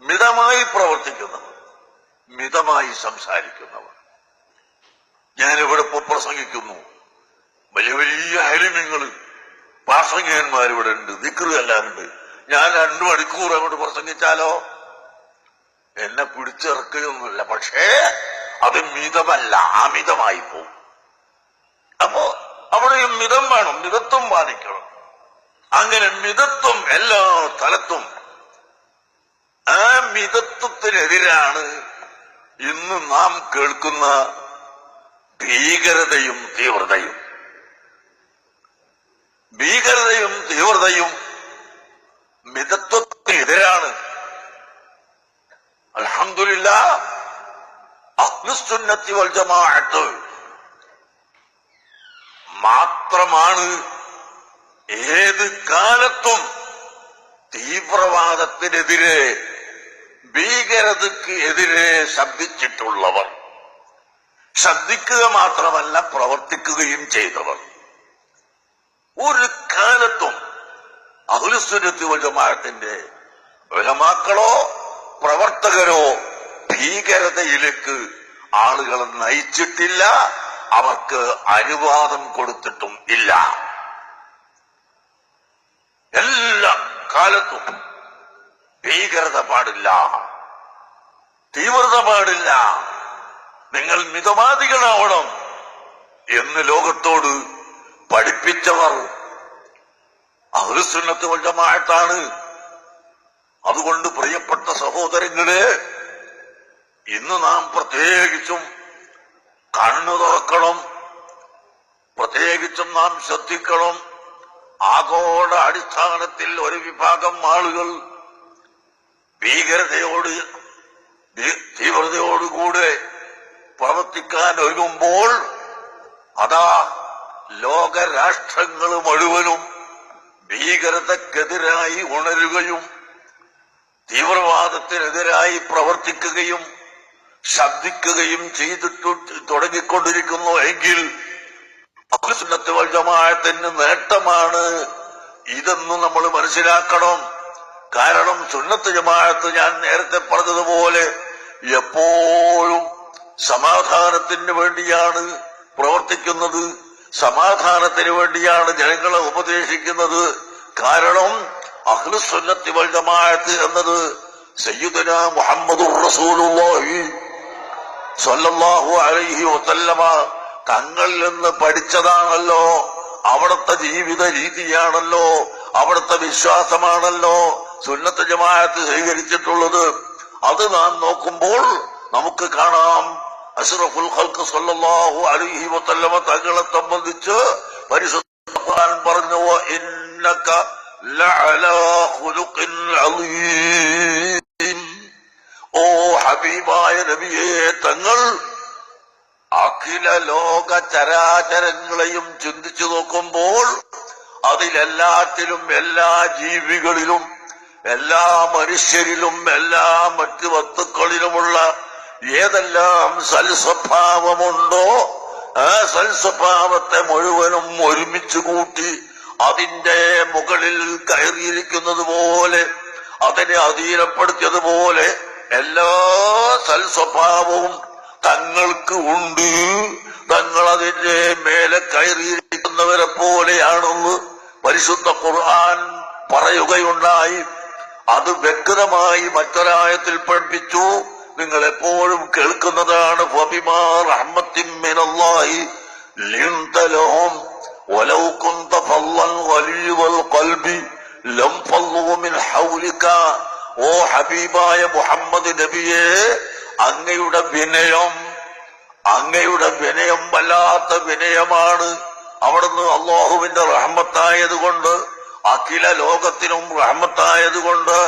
മിതമായി പ്രവർത്തിക്കുന്നവർ മിതമായി സംസാരിക്കുന്നവർ. ഞാനിവിടെ പ്രസംഗിക്കുന്നു. വലിയ വലിയ ഹരിമ്യങ്ങൾ പ്രാസംഗികന്മാരിവിടെ ഉണ്ട് ദിക്റ് എല്ലാരുണ്ട് ഞാൻ രണ്ടു മണിക്കൂർ അങ്ങോട്ട് പ്രസംഗിച്ചാലോ? എന്നെ പിടിച്ചിറക്കുകയൊന്നുമില്ല പക്ഷേ അത് മിതമല്ല അമിതമായി പോകും. അപ്പോ അവിടെയും മിതം വേണം മിതത്വം പാലിക്കണം. അങ്ങനെ മിതത്വം എല്ലാ തലത്തും ആ മിതത്വത്തിനെതിരാണ് ഇന്ന് നാം കേൾക്കുന്ന ഭീകരതയും തീവ്രതയും. ഭീകരതയും തീവ്രതയും മിതത്വത്തിനെതിരാണ്. അലഹമില്ല അഗ്നിസ്തുന്നത്തി വൽ ജമാഅത്ത് മാത്രമാണ് ഏത് കാലത്തും തീവ്രവാദത്തിനെതിരെ ഭീകരതയ്ക്ക് എതിരെ ശബ്ദിച്ചിട്ടുള്ളവർ ശബ്ദിക്കുക മാത്രമല്ല പ്രവർത്തിക്കുകയും ചെയ്തവർ. ഒരു കാലത്തും അഹുലസ്വരത്തി ജമാഅത്തിന്റെ ഉലമാക്കളോ പ്രവർത്തകരോ ഭീകരതയിലേക്ക് ആളുകളെ നയിച്ചിട്ടില്ല അവർക്ക് അനുവാദം കൊടുത്തിട്ടും ഇല്ല. എല്ലാ കാലത്തും ഭീകരത പാടില്ല തീവ്രത പാടില്ല നിങ്ങൾ മിതവാദികളാവണം എന്ന് ലോകത്തോട് പഠിപ്പിച്ചവർ അഹുസുന്നത്ത് വജമായിട്ടാണ് അതുകൊണ്ട് പ്രിയപ്പെട്ട സഹോദരങ്ങളെ ഇന്ന് നാം പ്രത്യേകിച്ചും കണ്ണു തുറക്കണം പ്രത്യേകിച്ചും നാം ശ്രദ്ധിക്കണം. ആഗോള അടിസ്ഥാനത്തിൽ ഒരു വിഭാഗം ആളുകൾ ഭീകരതയോട് തീവ്രതയോടുകൂടെ പ്രവർത്തിക്കാൻ ഒരുങ്ങുമ്പോൾ അതാ ലോകരാഷ്ട്രങ്ങൾ മുഴുവനും ഭീകരതക്കെതിരായി ഉണരുകയും തീവ്രവാദത്തിനെതിരായി പ്രവർത്തിക്കുകയും ശബ്ദിക്കുകയും ചെയ്തിട്ടു തുടങ്ങിക്കൊണ്ടിരിക്കുന്നു എങ്കിൽ അഖിലുസുന്നത്ത് വൽ നേട്ടമാണ് ഇതെന്ന് നമ്മൾ മനസ്സിലാക്കണം. കാരണം സുന്നത്ത് ജമാഅത്ത് ഞാൻ നേരത്തെ പറഞ്ഞതുപോലെ എപ്പോഴും സമാധാനത്തിന് വേണ്ടിയാണ് പ്രവർത്തിക്കുന്നത്. സമാധാനത്തിന് വേണ്ടിയാണ് ജനങ്ങളെ ഉപദേശിക്കുന്നത്. കാരണം അഹ്ലുസ്വന്നത്തി വൽ ജമാഅത്ത് എന്നത് സയ്യിദുന മുഹമ്മദുർ റസൂലുള്ളാഹി അലൈഹി വസല്ലമ തങ്ങളിൽ നിന്ന് പഠിച്ചതാണല്ലോ. അവിടുത്തെ ജീവിത രീതിയാണല്ലോ. അവിടുത്തെ വിശ്വാസമാണല്ലോ. സുന്നത്ത് ജമാഅത്ത് സ്വീകരിച്ചിട്ടുള്ളത് അത് നാം നോക്കുമ്പോൾ നമുക്ക് കാണാം. അഷ്റഫുൽ ഖൽക്ക് സല്ലല്ലാഹു അലൈഹി വസല്ലമ തങ്ങളെ സംബന്ധിച്ച് പരിശുദ്ധ ഖുർആൻ പറഞ്ഞു ഇന്നക ലഅലാ ഖുലുഖിൻ അലീം. ഓ ഹബീബായ നബിയേ തങ്ങൾ അഖില ലോക ചരാചരങ്ങളെയും ചിന്തിച്ചു നോക്കുമ്പോൾ അതിലെല്ലാത്തിലും എല്ലാ ജീവികളിലും എല്ലാ മനുഷ്യരിലും എല്ലാ മറ്റു വസ്തുക്കളിലുമുള്ള ഏതെല്ലാം സൽസ്വഭാവമുണ്ടോ ആ സൽസ്വഭാവത്തെ മുഴുവനും ഒരുമിച്ച് കൂട്ടി അതിന്റെ മുകളിൽ കയറിയിരിക്കുന്നത് പോലെ അതിനെ അധീനപ്പെടുത്തിയതുപോലെ എല്ലാ സൽസ്വഭാവവും തങ്ങൾക്ക് ഉണ്ട്. തങ്ങൾ അതിന്റെ മേലെ കയറിയിരിക്കുന്നവരെ പോലെയാണെന്ന് പരിശുദ്ധ ഖുർആൻ പറയുകയുണ്ടായി. അത് വ്യക്തമായി മറ്റൊരായത്തിൽ പഠിപ്പിച്ചു. നിങ്ങൾ എപ്പോഴും കേൾക്കുന്നതാണ് ഓ ഹബീബായ അങ്ങയുടെ വിനയം അങ്ങയുടെ വിനയം വല്ലാത്ത വിനയമാണ്. അവിടുന്ന് അള്ളാഹുവിന്റെ റഹ്മത്തായതുകൊണ്ട് അഖില ലോകത്തിനും റഹ്മത്തായത് കൊണ്ട്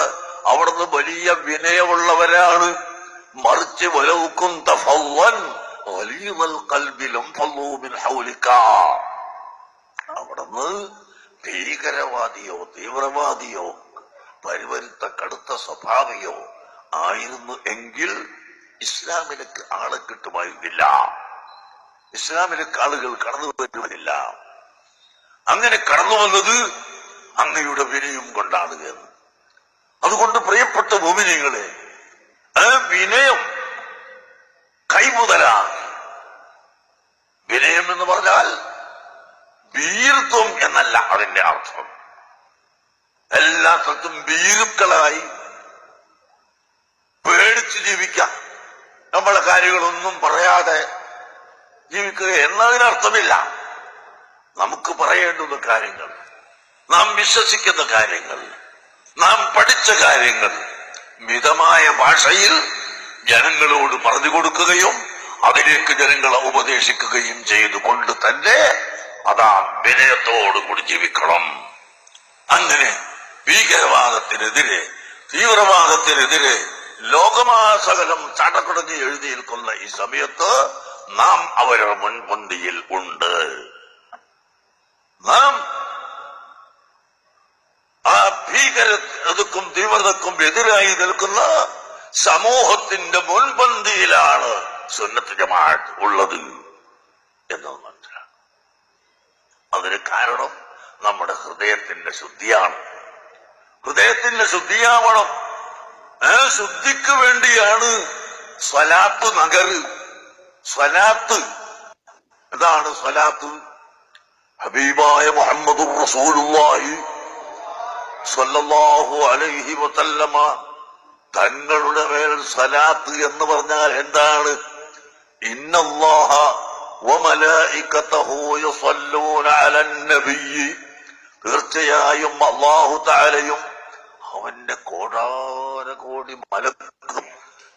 അവിടുന്ന് വലിയ വിനയമുള്ളവരാണ്. മറിച്ച് വലവുക്കും തഫവൻ വലിയ കൽബിലും ഫല്ലൂമിൻ ഹൗലിക്ക അവിടുന്ന് ഭീകരവാദിയോ തീവ്രവാദിയോ പരിവരുത്ത കടുത്ത സ്വഭാവിയോ ആയിരുന്നു എങ്കിൽ ഇസ്ലാമിലേക്ക് ആളെ കിട്ടുമായിരുന്നില്ല. ഇസ്ലാമിലേക്ക് ആളുകൾ കടന്നു വരുന്നില്ല അങ്ങനെ കടന്നു വന്നത് അങ്ങയുടെ വിനയം കൊണ്ടാണ് എന്ന്. അതുകൊണ്ട് പ്രിയപ്പെട്ട ഭൂമിനികളെ ആ വിനയം കൈമുതലാണ് വിനയം എന്ന് പറഞ്ഞാൽ വീരത്വം എന്നല്ല അതിന്റെ അർത്ഥം. എല്ലാ സ്ഥലത്തും ഭീരുക്കളായി പേടിച്ച് ജീവിക്കാം. നമ്മളെ കാര്യങ്ങളൊന്നും പറയാതെ ജീവിക്കുക എന്നതിനർത്ഥമില്ല. നമുക്ക് പറയേണ്ടുന്ന കാര്യങ്ങൾ നാം വിശ്വസിക്കുന്ന കാര്യങ്ങൾ നാം പഠിച്ച കാര്യങ്ങൾ മിതമായ ഭാഷയിൽ ജനങ്ങളോട് പറഞ്ഞു കൊടുക്കുകയും അതിലേക്ക് ജനങ്ങളെ ഉപദേശിക്കുകയും ചെയ്തുകൊണ്ട് തന്നെ അതാ വിനയത്തോടുകൂടി ജീവിക്കണം. അങ്ങനെ ഭീകരവാദത്തിനെതിരെ തീവ്രവാദത്തിനെതിരെ ലോകമാസകലം ചടക്കുടഞ്ഞ് എഴുതിയിരിക്കുന്ന ഈ സമയത്ത് നാം അവരുടെ മുൻപന്തിയിൽ ഉണ്ട്. നാം ഭീകരതക്കും തീവ്രതക്കും എതിരായി നിൽക്കുന്ന സമൂഹത്തിന്റെ മുൻപന്തിയിലാണ് സുന്നത്ത് ജമാഅത്ത് ഉള്ളത് എന്നത് മനസ്സിലാണ് അതിന് കാരണം നമ്മുടെ ഹൃദയത്തിന്റെ ശുദ്ധിയാണ്. ഹൃദയത്തിന്റെ ശുദ്ധിയാവണം. ആ ശുദ്ധിക്ക് വേണ്ടിയാണ് സ്വലാത്ത് നഗർ. സ്വലാത്ത്. ഇതാണ് സ്വലാത്ത്. ഹബീബായ മുഹമ്മദ് റസൂലുള്ളാഹി സ്വല്ലല്ലാഹു അലൈഹി വസല്ലമ തങ്ങളുടെ മേൽ സലാത്ത് എന്ന് പറഞ്ഞാൽ എന്താണ് ഇന്നല്ലാഹ വമലായികതഹു യുസല്ലൂന അലൻ നബിയ്യി തീർച്ചയായും അല്ലാഹു തആലയും അവന്റെ കോടാന കോടി മലക്കും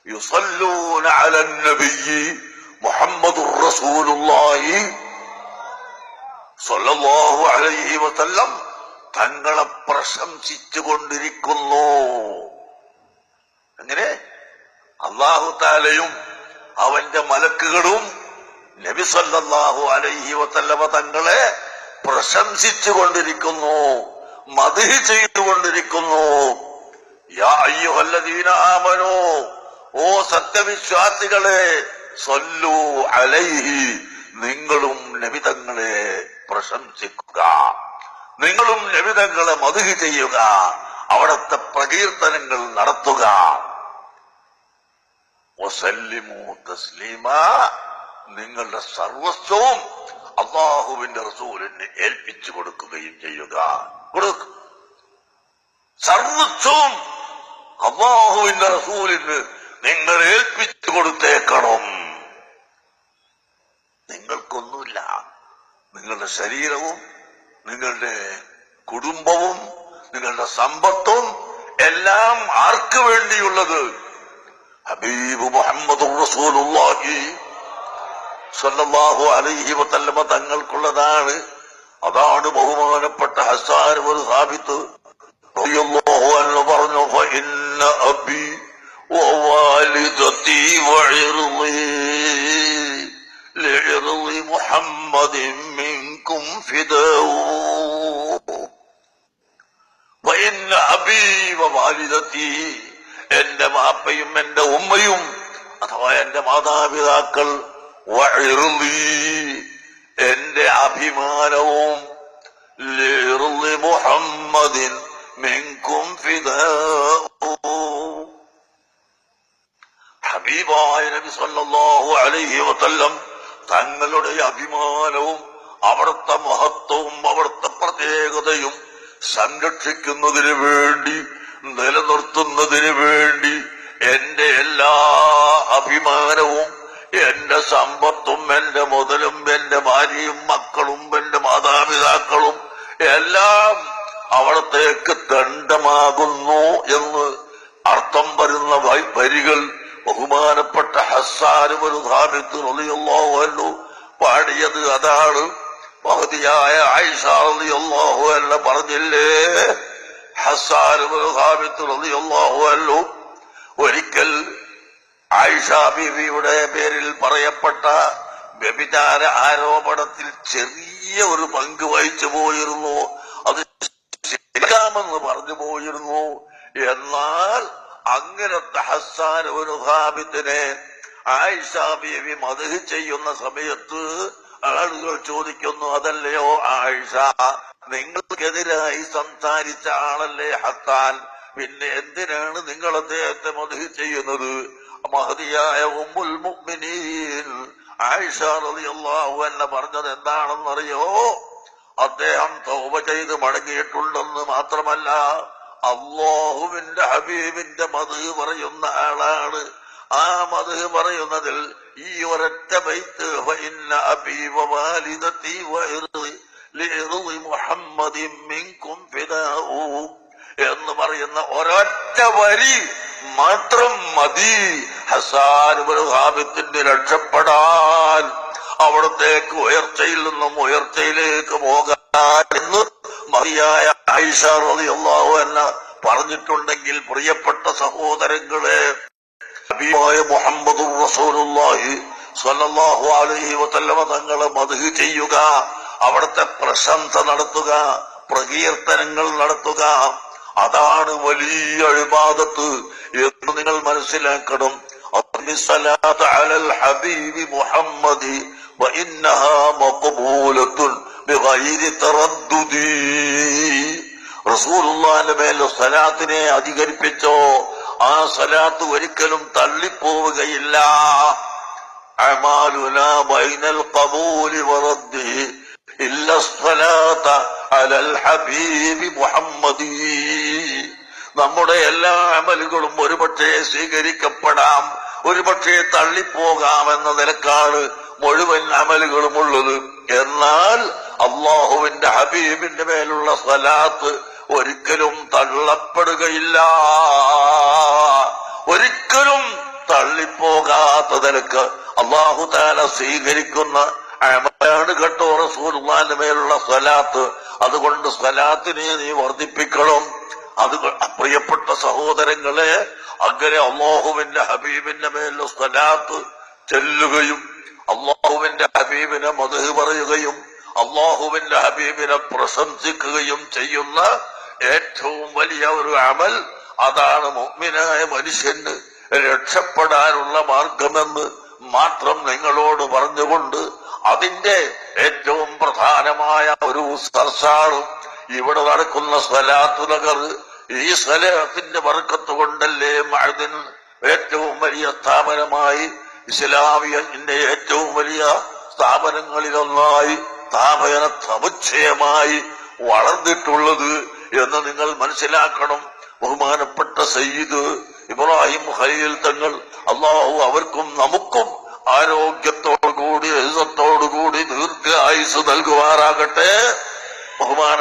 യുസല്ലൂന അലൻ നബിയ്യി മുഹമ്മദുർ റസൂലുള്ളാഹി സ്വല്ലല്ലാഹു അലൈഹി വസല്ലം തങ്ങളെ പ്രശംസിച്ചു കൊണ്ടിരിക്കുന്നു അങ്ങനെ അള്ളാഹു താലയും അവന്റെ മലക്കുകളും നബി സല്ലല്ലാഹു അലൈഹി വസല്ലമ തങ്ങളെ പ്രശംസിച്ചു കൊണ്ടിരിക്കുന്നു മതി ചെയ്തുകൊണ്ടിരിക്കുന്നു ആമനോ ഓ സത്യവിശ്വാസികളെ സല്ലു അലൈഹി നിങ്ങളും നബിതങ്ങളെ പ്രശംസിക്കുക. നിങ്ങളും രവിതങ്ങളെ മധുഹി ചെയ്യുക. അവിടുത്തെ പ്രകീർത്തനങ്ങൾ നടത്തുക. നിങ്ങളുടെ സർവസ്വവും അള്ളാഹുവിന്റെ റസൂലിന് ഏൽപ്പിച്ചു കൊടുക്കുകയും ചെയ്യുക. സർവസ്വവും അള്ളാഹുവിന്റെ റസൂലിന് നിങ്ങൾ ഏൽപ്പിച്ചു കൊടുത്തേക്കണം. നിങ്ങൾക്കൊന്നുമില്ല. നിങ്ങളുടെ ശരീരവും നിങ്ങളുടെ കുടുംബവും നിങ്ങളുടെ സമ്പത്തും എല്ലാം ആർക്ക് വേണ്ടിയുള്ളത്? ഹബീബ് മുഹമ്മദ് റസൂലുള്ളാഹി അലൈഹി തങ്ങൾക്കുള്ളതാണ്. അതാണ് ബഹുമാനപ്പെട്ട ഹസാൻ ഒരു സാബിത്ത് റളിയല്ലാഹു അൻഹു പറഞ്ഞു ഫഇന്ന അബി വവാലിദതി لعرض محمد منكم فداء وإن أبي ووالدتي എന്റെ മാപ്പയും എന്റെ ഉമ്മയും അഥവാ എന്റെ മാതാപിതാക്കൾ വഇർളി എന്റെ അഭിമാനവും ലിർളി മുഹമ്മദിൻ മിൻകും ഫിദാഉ ഹബീബായ നബി സല്ലല്ലാഹു അലൈഹി വസല്ലം തങ്ങളുടെ അഭിമാനവും അവിടുത്തെ മഹത്വവും അവിടുത്തെ പ്രത്യേകതയും സംരക്ഷിക്കുന്നതിന് വേണ്ടി നിലനിർത്തുന്നതിന് വേണ്ടി എന്റെ എല്ലാ അഭിമാനവും എന്റെ സമ്പത്തും എന്റെ മുതലും എന്റെ ഭാര്യയും മക്കളും എന്റെ മാതാപിതാക്കളും എല്ലാം അവിടത്തേക്ക് ദണ്ഡമാകുന്നു എന്ന് അർത്ഥം വരുന്ന വരികൾ ബഹുമാനപ്പെട്ട ഒരു ധാമിത്ത് റളിയല്ലാഹു പാടിയത് അതാണ്. മഹതിയായ ആയിഷ റളിയല്ലാഹു അല്ല പറഞ്ഞില്ലേ? ഹസ്സാനും ഒരു റളിയല്ലാഹു ഒരിക്കൽ ആയിഷ ബീവിയുടെ പേരിൽ പറയപ്പെട്ട വ്യഭിചാര ആരോപണത്തിൽ ചെറിയ ഒരു പങ്ക് വഹിച്ചു പോയിരുന്നു. അത് ശരിക്കാമെന്ന് പറഞ്ഞു പോയിരുന്നു. എന്നാൽ അങ്ങനത്തെ ഹസ്സാൻ ഒരു ഹാബിത്തിനെ ആയിഷ മധു ചെയ്യുന്ന സമയത്ത് ആളുകൾ ചോദിക്കുന്നു അതല്ലയോ ആയിഷ നിങ്ങൾക്കെതിരായി സംസാരിച്ച ആളല്ലേ ഹത്താൻ പിന്നെ എന്തിനാണ് നിങ്ങൾ അദ്ദേഹത്തെ മധു ചെയ്യുന്നത്? മഹതിയായ ഉമ്മുൽ മുഅ്മിനീൻ ആയിഷ റളിയല്ലാഹു അൻഹ പറഞ്ഞത് എന്താണെന്നറിയോ? അദ്ദേഹം തൗബ ചെയ്ത് മടങ്ങിയിട്ടുണ്ടെന്ന് മാത്രമല്ല അള്ളാഹുവിന്റെ ഹബീബിന്റെ മധു പറയുന്ന ആളാണ്. ആ മധു പറയുന്നതിൽ ഈ ഒരൊറ്റ ബൈത്ത് എന്ന് പറയുന്ന ഒരൊറ്റ വരി മാത്രം മതി. ഹസാൻ ഹാബിത്തിന്റെ രക്ഷപ്പെടാൻ അവിടത്തേക്ക് ഉയർച്ചയിൽ നിന്നും ഉയർച്ചയിലേക്ക് പോകാൻ എന്ന് മതിയായ ഐഷാർ അൻഹ പറഞ്ഞിട്ടുണ്ടെങ്കിൽ പ്രിയപ്പെട്ട സഹോദരങ്ങളെ മുഹമ്മദുർ റസൂലുള്ളാഹി സ്വല്ലല്ലാഹു അലൈഹി വസല്ലമ തങ്ങളെ മധു ചെയ്യുക അവിടുത്തെ പ്രശംസ നടത്തുക പ്രകീർത്തനങ്ങൾ നടത്തുക. അതാണ് വലിയ അഴിബാദത്ത് എന്ന് നിങ്ങൾ മനസ്സിലാക്കണം. റസൂലുള്ളാന്റെ മേലെ സലാത്തിനെ അധികരിപ്പിച്ചോ ആ സലാത്ത് ഒരിക്കലും തള്ളിപ്പോവുകയില്ല. ബൈനൽ ഇല്ല സ്വലാത്ത അലൽ ഹബീബി നമ്മുടെ എല്ലാ അമലുകളും ഒരുപക്ഷെ സ്വീകരിക്കപ്പെടാം ഒരുപക്ഷെ തള്ളിപ്പോകാം എന്ന നിലക്കാണ് മുഴുവൻ അമലുകളും ഉള്ളത്. എന്നാൽ അള്ളാഹുവിന്റെ ഹബീബിന്റെ മേലുള്ള സ്വലാത്ത് ഒരിക്കലും തള്ളപ്പെടുകയില്ല. ഒരിക്കലും തള്ളിപ്പോകാത്ത നിലയ്ക്ക് അള്ളാഹു താല സ്വീകരിക്കുന്ന അമലാണ് കേട്ടോ റസൂലുള്ളാന്റെ മേലുള്ള സ്വലാത്ത്. അതുകൊണ്ട് സ്വലാത്തിനെ നീ വർദ്ധിപ്പിക്കണം. അത് പ്രിയപ്പെട്ട സഹോദരങ്ങളെ അങ്ങനെ അള്ളാഹുവിന്റെ ഹബീബിന്റെ മേലുള്ള സ്വലാത്ത് ചെല്ലുകയും അള്ളാഹുവിന്റെ ഹബീബിനെ മധു പറയുകയും അള്ളാഹുവിന്റെ ഹബീബിനെ പ്രശംസിക്കുകയും ചെയ്യുന്ന ഏറ്റവും വലിയ ഒരു അമൽ അതാണ് മുഅ്മിനായ മനുഷ്യന് രക്ഷപ്പെടാനുള്ള മാർഗമെന്ന് മാത്രം നിങ്ങളോട് പറഞ്ഞുകൊണ്ട് അതിന്റെ ഏറ്റവും പ്രധാനമായ ഒരു സർശാണ് ഇവിടെ നടക്കുന്ന സ്വലാത്തു നഗർ ഈ സ്വലത്തിന്റെ വർക്കത്ത് കൊണ്ടല്ലേ മഴതിൻ ഏറ്റവും വലിയ സ്ഥാപനമായി ഇസ്ലാമിയന്റെ ഏറ്റവും വലിയ സ്ഥാപനങ്ങളിലൊന്നായി സ്ഥാപന സമുച്ചയമായി വളർന്നിട്ടുള്ളത് എന്ന് നിങ്ങൾ മനസ്സിലാക്കണം. ബഹുമാനപ്പെട്ട സയ്യിദ് ഇബ്രാഹിം ഖലീൽ തങ്ങൾ അള്ളാഹു അവർക്കും നമുക്കും ആരോഗ്യത്തോടുകൂടി കൂടി ദീർഘ ആയുസ് നൽകുവാറാകട്ടെ ബഹുമാന